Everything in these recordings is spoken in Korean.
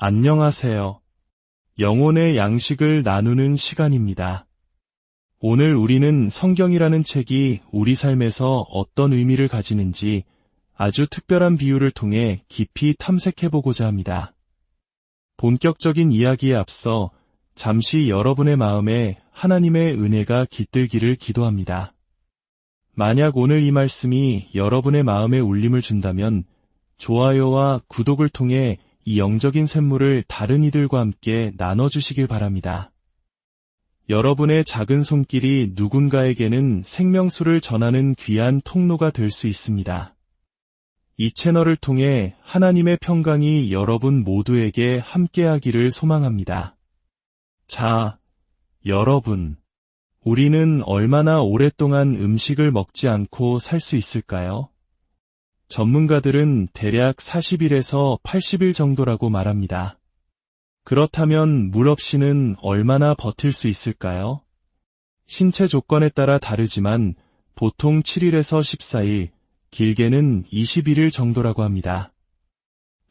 안녕하세요. 영혼의 양식을 나누는 시간입니다. 오늘 우리는 성경이라는 책이 우리 삶에서 어떤 의미를 가지는지 아주 특별한 비유를 통해 깊이 탐색해보고자 합니다. 본격적인 이야기에 앞서 잠시 여러분의 마음에 하나님의 은혜가 깃들기를 기도합니다. 만약 오늘 이 말씀이 여러분의 마음에 울림을 준다면 좋아요와 구독을 통해 이 영적인 샘물을 다른 이들과 함께 나눠주시길 바랍니다. 여러분의 작은 손길이 누군가에게는 생명수를 전하는 귀한 통로가 될 수 있습니다. 이 채널을 통해 하나님의 평강이 여러분 모두에게 함께하기를 소망합니다. 자, 여러분, 우리는 얼마나 오랫동안 음식을 먹지 않고 살 수 있을까요? 전문가들은 대략 40일에서 80일 정도라고 말합니다. 그렇다면 물 없이는 얼마나 버틸 수 있을까요? 신체 조건에 따라 다르지만 보통 7일에서 14일, 길게는 21일 정도라고 합니다.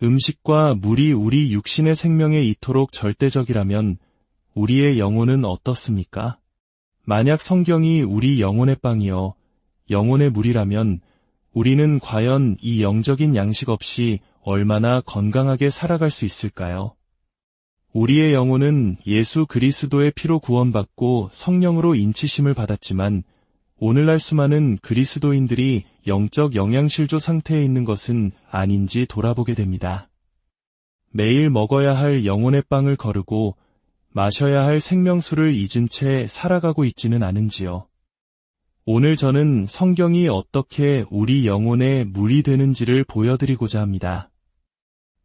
음식과 물이 우리 육신의 생명에 이토록 절대적이라면 우리의 영혼은 어떻습니까? 만약 성경이 우리 영혼의 빵이요, 영혼의 물이라면 우리는 과연 이 영적인 양식 없이 얼마나 건강하게 살아갈 수 있을까요? 우리의 영혼은 예수 그리스도의 피로 구원받고 성령으로 인치심을 받았지만 오늘날 수많은 그리스도인들이 영적 영양실조 상태에 있는 것은 아닌지 돌아보게 됩니다. 매일 먹어야 할 영혼의 빵을 거르고 마셔야 할 생명수를 잊은 채 살아가고 있지는 않은지요. 오늘 저는 성경이 어떻게 우리 영혼에 물이 되는지를 보여드리고자 합니다.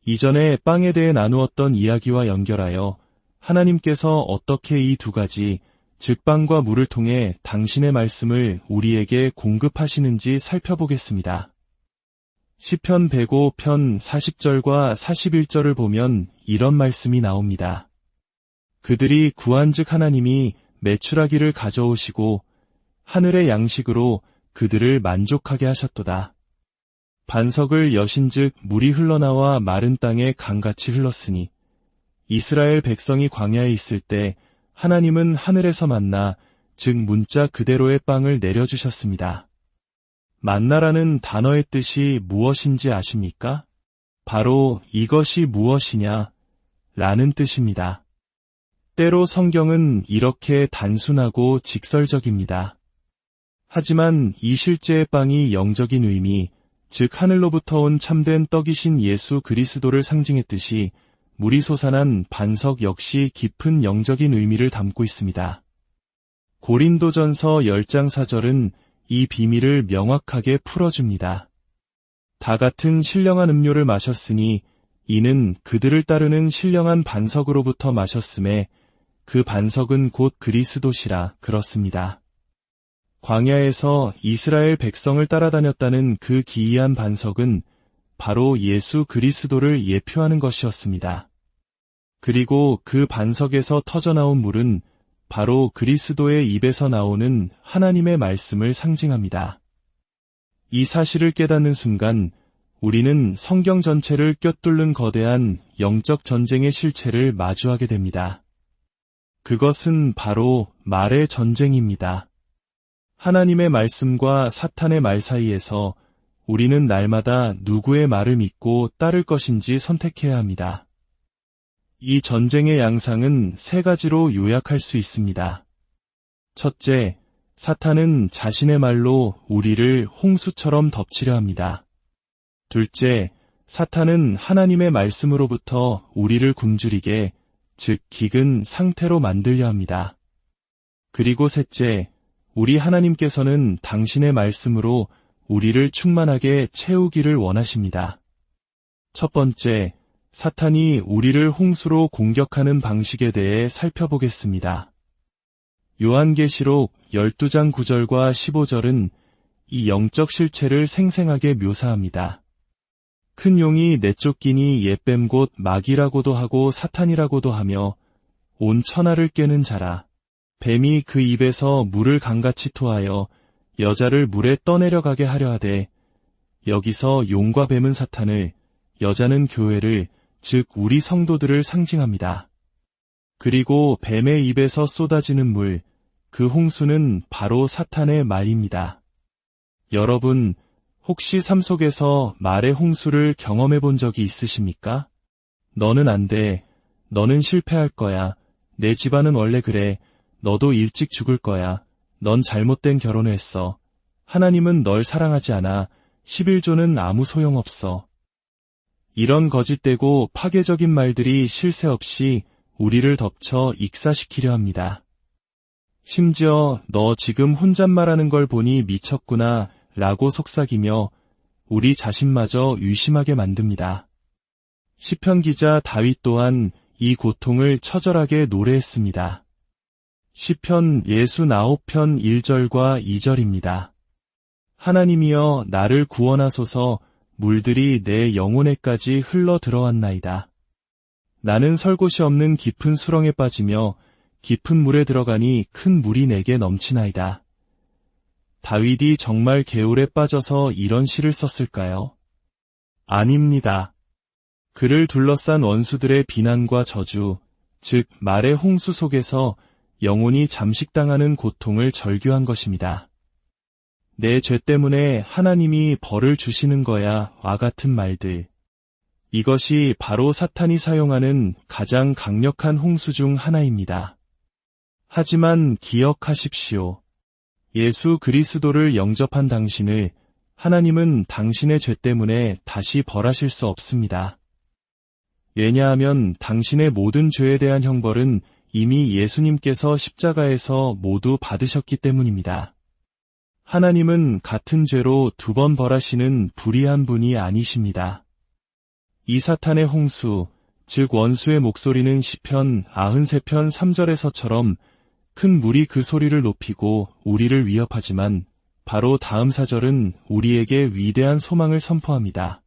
이전에 빵에 대해 나누었던 이야기와 연결하여 하나님께서 어떻게 이 두 가지, 즉 빵과 물을 통해 당신의 말씀을 우리에게 공급하시는지 살펴보겠습니다. 시편 105편 40절과 41절을 보면 이런 말씀이 나옵니다. 그들이 구한즉 하나님이 매출하기를 가져오시고 하늘의 양식으로 그들을 만족하게 하셨도다. 반석을 여신즉 물이 흘러나와 마른 땅에 강같이 흘렀으니 이스라엘 백성이 광야에 있을 때 하나님은 하늘에서 만나 즉 문자 그대로의 빵을 내려주셨습니다. 만나라는 단어의 뜻이 무엇인지 아십니까? 바로 이것이 무엇이냐 라는 뜻입니다. 때로 성경은 이렇게 단순하고 직설적입니다. 하지만 이 실제의 빵이 영적인 의미, 즉 하늘로부터 온 참된 떡이신 예수 그리스도를 상징했듯이 물이 솟아난 반석 역시 깊은 영적인 의미를 담고 있습니다. 고린도전서 10장 4절은 이 비밀을 명확하게 풀어줍니다. 다 같은 신령한 음료를 마셨으니 이는 그들을 따르는 신령한 반석으로부터 마셨음에 그 반석은 곧 그리스도시라 그렇습니다. 광야에서 이스라엘 백성을 따라다녔다는 그 기이한 반석은 바로 예수 그리스도를 예표하는 것이었습니다. 그리고 그 반석에서 터져나온 물은 바로 그리스도의 입에서 나오는 하나님의 말씀을 상징합니다. 이 사실을 깨닫는 순간 우리는 성경 전체를 꿰뚫는 거대한 영적 전쟁의 실체를 마주하게 됩니다. 그것은 바로 말의 전쟁입니다. 하나님의 말씀과 사탄의 말 사이에서 우리는 날마다 누구의 말을 믿고 따를 것인지 선택해야 합니다. 이 전쟁의 양상은 세 가지로 요약할 수 있습니다. 첫째, 사탄은 자신의 말로 우리를 홍수처럼 덮치려 합니다. 둘째, 사탄은 하나님의 말씀으로부터 우리를 굶주리게, 즉, 기근 상태로 만들려 합니다. 그리고 셋째, 우리 하나님께서는 당신의 말씀으로 우리를 충만하게 채우기를 원하십니다. 첫 번째, 사탄이 우리를 홍수로 공격하는 방식에 대해 살펴보겠습니다. 요한계시록 12장 9절과 15절은 이 영적 실체를 생생하게 묘사합니다. 큰 용이 내쫓기니 옛뱀 곧 마귀라고도 하고 사탄이라고도 하며 온 천하를 깨는 자라. 뱀이 그 입에서 물을 강같이 토하여 여자를 물에 떠내려가게 하려 하되 여기서 용과 뱀은 사탄을 여자는 교회를 즉 우리 성도들을 상징합니다. 그리고 뱀의 입에서 쏟아지는 물, 그 홍수는 바로 사탄의 말입니다. 여러분, 혹시 삶 속에서 말의 홍수를 경험해 본 적이 있으십니까? 너는 안 돼. 너는 실패할 거야. 내 집안은 원래 그래. 너도 일찍 죽을 거야. 넌 잘못된 결혼을 했어. 하나님은 널 사랑하지 않아. 11조는 아무 소용없어. 이런 거짓되고 파괴적인 말들이 쉴새 없이 우리를 덮쳐 익사시키려 합니다. 심지어 너 지금 혼잣말하는 걸 보니 미쳤구나 라고 속삭이며 우리 자신마저 의심하게 만듭니다. 시편 기자 다윗 또한 이 고통을 처절하게 노래했습니다. 시편 69편 1절과 2절입니다. 하나님이여 나를 구원하소서 물들이 내 영혼에까지 흘러 들어왔나이다. 나는 설 곳이 없는 깊은 수렁에 빠지며 깊은 물에 들어가니 큰 물이 내게 넘치나이다. 다윗이 정말 개울에 빠져서 이런 시를 썼을까요? 아닙니다. 그를 둘러싼 원수들의 비난과 저주, 즉 말의 홍수 속에서 영혼이 잠식당하는 고통을 절규한 것입니다. 내 죄 때문에 하나님이 벌을 주시는 거야 와 같은 말들. 이것이 바로 사탄이 사용하는 가장 강력한 홍수 중 하나입니다. 하지만 기억하십시오. 예수 그리스도를 영접한 당신을 하나님은 당신의 죄 때문에 다시 벌하실 수 없습니다. 왜냐하면 당신의 모든 죄에 대한 형벌은 이미 예수님께서 십자가에서 모두 받으셨기 때문입니다. 하나님은 같은 죄로 두 번 벌하시는 불의한 분이 아니십니다. 이 사탄의 홍수, 즉 원수의 목소리는 시편 93편 3절에서처럼 큰 물이 그 소리를 높이고 우리를 위협하지만 바로 다음 사절은 우리에게 위대한 소망을 선포합니다.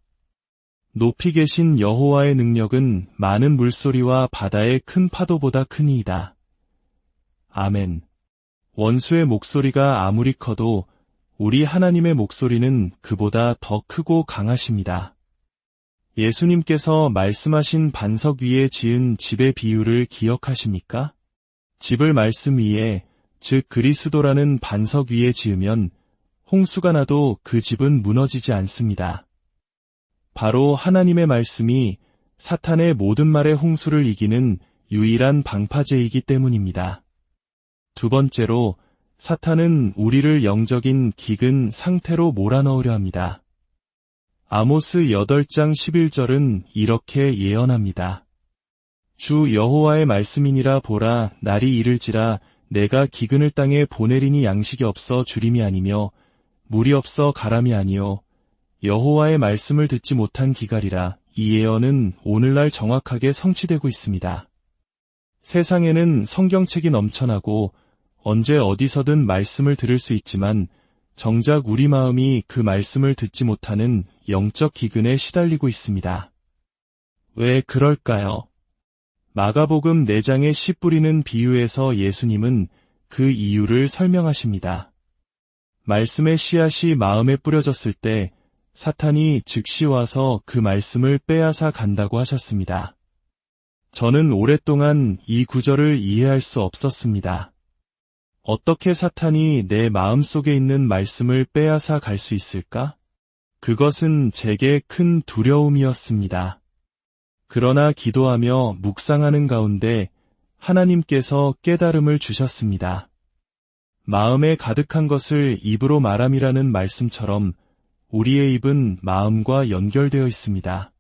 높이 계신 여호와의 능력은 많은 물소리와 바다의 큰 파도보다 크니이다. 아멘. 원수의 목소리가 아무리 커도 우리 하나님의 목소리는 그보다 더 크고 강하십니다. 예수님께서 말씀하신 반석 위에 지은 집의 비유를 기억하십니까? 집을 말씀 위에, 즉 그리스도라는 반석 위에 지으면 홍수가 나도 그 집은 무너지지 않습니다. 바로 하나님의 말씀이 사탄의 모든 말의 홍수를 이기는 유일한 방파제이기 때문입니다. 두 번째로 사탄은 우리를 영적인 기근 상태로 몰아넣으려 합니다. 아모스 8장 11절은 이렇게 예언합니다. 주 여호와의 말씀이니라 보라 날이 이를지라 내가 기근을 땅에 보내리니 양식이 없어 주림이 아니며 물이 없어 가람이 아니요 여호와의 말씀을 듣지 못한 기갈이라 이 예언은 오늘날 정확하게 성취되고 있습니다. 세상에는 성경책이 넘쳐나고 언제 어디서든 말씀을 들을 수 있지만 정작 우리 마음이 그 말씀을 듣지 못하는 영적 기근에 시달리고 있습니다. 왜 그럴까요? 마가복음 4장의 씨 뿌리는 비유에서 예수님은 그 이유를 설명하십니다. 말씀의 씨앗이 마음에 뿌려졌을 때 사탄이 즉시 와서 그 말씀을 빼앗아 간다고 하셨습니다. 저는 오랫동안 이 구절을 이해할 수 없었습니다. 어떻게 사탄이 내 마음 속에 있는 말씀을 빼앗아 갈 수 있을까? 그것은 제게 큰 두려움이었습니다. 그러나 기도하며 묵상하는 가운데 하나님께서 깨달음을 주셨습니다. 마음에 가득한 것을 입으로 말함이라는 말씀처럼 우리의 입은 마음과 연결되어 있습니다.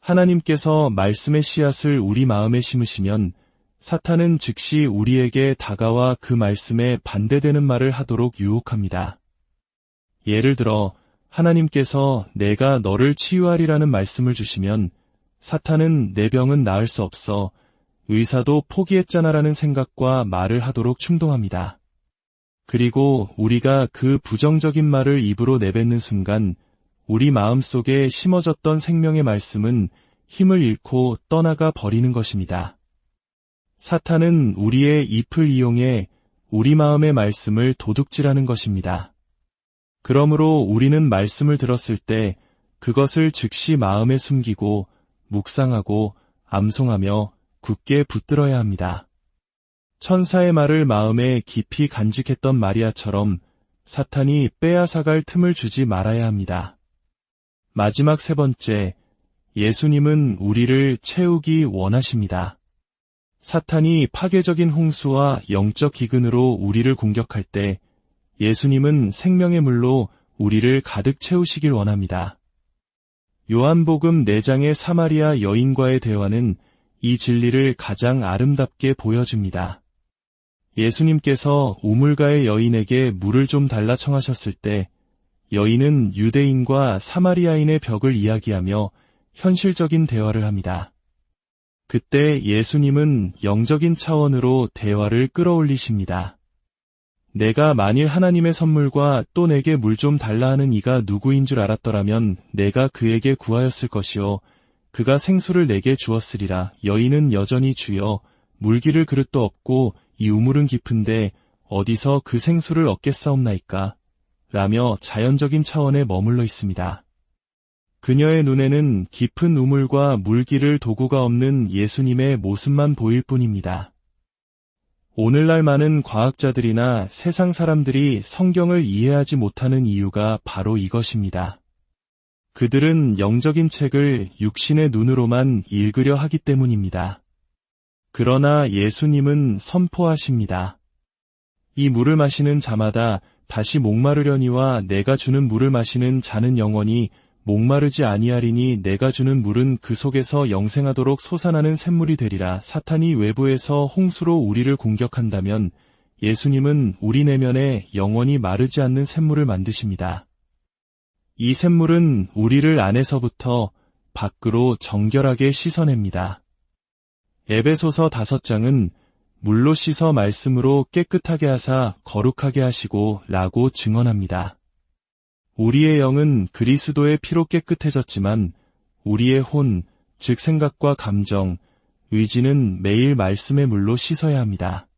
하나님께서 말씀의 씨앗을 우리 마음에 심으시면 사탄은 즉시 우리에게 다가와 그 말씀에 반대되는 말을 하도록 유혹합니다. 예를 들어 하나님께서 내가 너를 치유하리라는 말씀을 주시면 사탄은 내 병은 나을 수 없어 의사도 포기했잖아라는 생각과 말을 하도록 충동합니다. 그리고 우리가 그 부정적인 말을 입으로 내뱉는 순간 우리 마음 속에 심어졌던 생명의 말씀은 힘을 잃고 떠나가 버리는 것입니다. 사탄은 우리의 잎을 이용해 우리 마음의 말씀을 도둑질하는 것입니다. 그러므로 우리는 말씀을 들었을 때 그것을 즉시 마음에 숨기고 묵상하고 암송하며 굳게 붙들어야 합니다. 천사의 말을 마음에 깊이 간직했던 마리아처럼 사탄이 빼앗아갈 틈을 주지 말아야 합니다. 마지막 세 번째, 예수님은 우리를 채우기 원하십니다. 사탄이 파괴적인 홍수와 영적 기근으로 우리를 공격할 때 예수님은 생명의 물로 우리를 가득 채우시길 원합니다. 요한복음 4장의 사마리아 여인과의 대화는 이 진리를 가장 아름답게 보여줍니다. 예수님께서 우물가의 여인에게 물을 좀 달라 청하셨을 때 여인은 유대인과 사마리아인의 벽을 이야기하며 현실적인 대화를 합니다. 그때 예수님은 영적인 차원으로 대화를 끌어올리십니다. 내가 만일 하나님의 선물과 또 내게 물 좀 달라 하는 이가 누구인 줄 알았더라면 내가 그에게 구하였을 것이요. 그가 생수를 내게 주었으리라. 여인은 여전히 주여 물기를 그릇도 없고 이 우물은 깊은데 어디서 그 생수를 얻겠사옵나이까? 라며 자연적인 차원에 머물러 있습니다. 그녀의 눈에는 깊은 우물과 물기를 도구가 없는 예수님의 모습만 보일 뿐입니다. 오늘날 많은 과학자들이나 세상 사람들이 성경을 이해하지 못하는 이유가 바로 이것입니다. 그들은 영적인 책을 육신의 눈으로만 읽으려 하기 때문입니다. 그러나 예수님은 선포하십니다. 이 물을 마시는 자마다 다시 목마르려니와 내가 주는 물을 마시는 자는 영원히 목마르지 아니하리니 내가 주는 물은 그 속에서 영생하도록 솟아나는 샘물이 되리라. 사탄이 외부에서 홍수로 우리를 공격한다면 예수님은 우리 내면에 영원히 마르지 않는 샘물을 만드십니다. 이 샘물은 우리를 안에서부터 밖으로 정결하게 씻어냅니다. 에베소서 다섯 장은 물로 씻어 말씀으로 깨끗하게 하사 거룩하게 하시고 라고 증언합니다. 우리의 영은 그리스도의 피로 깨끗해졌지만 우리의 혼, 즉 생각과 감정, 의지는 매일 말씀의 물로 씻어야 합니다.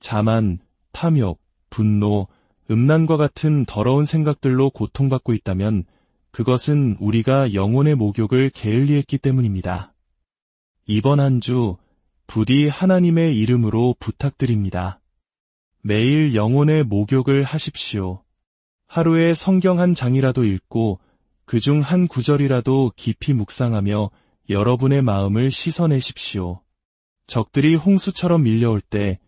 자만, 탐욕, 분노, 음란과 같은 더러운 생각들로 고통받고 있다면 그것은 우리가 영혼의 목욕을 게을리했기 때문입니다. 이번 한 주 부디 하나님의 이름으로 부탁드립니다. 매일 영혼의 목욕을 하십시오. 하루에 성경 한 장이라도 읽고 그 중 한 구절이라도 깊이 묵상하며 여러분의 마음을 씻어내십시오. 적들이 홍수처럼 밀려올 때,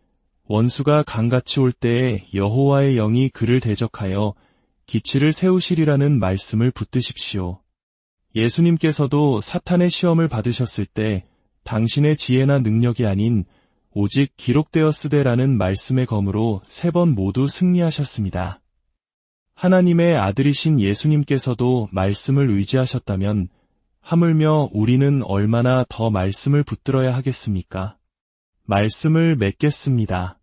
원수가 강같이 올 때에 여호와의 영이 그를 대적하여 기치를 세우시리라는 말씀을 붙드십시오. 예수님께서도 사탄의 시험을 받으셨을 때 당신의 지혜나 능력이 아닌 오직 기록되었으되라는 말씀의 검으로 세 번 모두 승리하셨습니다. 하나님의 아들이신 예수님께서도 말씀을 의지하셨다면 하물며 우리는 얼마나 더 말씀을 붙들어야 하겠습니까? 말씀을 맺겠습니다.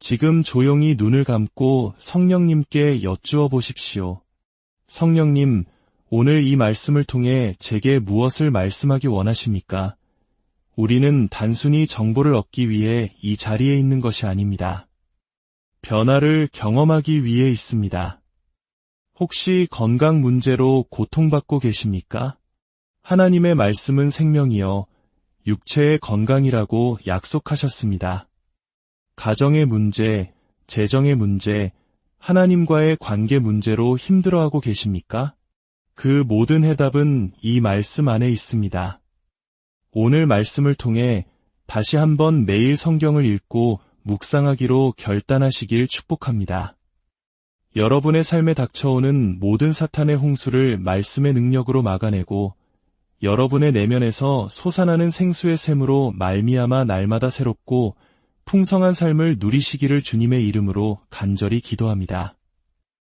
지금 조용히 눈을 감고 성령님께 여쭈어 보십시오. 성령님, 오늘 이 말씀을 통해 제게 무엇을 말씀하기 원하십니까? 우리는 단순히 정보를 얻기 위해 이 자리에 있는 것이 아닙니다. 변화를 경험하기 위해 있습니다. 혹시 건강 문제로 고통받고 계십니까? 하나님의 말씀은 생명이여 육체의 건강이라고 약속하셨습니다. 가정의 문제, 재정의 문제, 하나님과의 관계 문제로 힘들어하고 계십니까? 그 모든 해답은 이 말씀 안에 있습니다. 오늘 말씀을 통해 다시 한번 매일 성경을 읽고 묵상하기로 결단하시길 축복합니다. 여러분의 삶에 닥쳐오는 모든 사탄의 홍수를 말씀의 능력으로 막아내고 여러분의 내면에서 솟아나는 생수의 샘으로 말미암아 날마다 새롭고 풍성한 삶을 누리시기를 주님의 이름으로 간절히 기도합니다.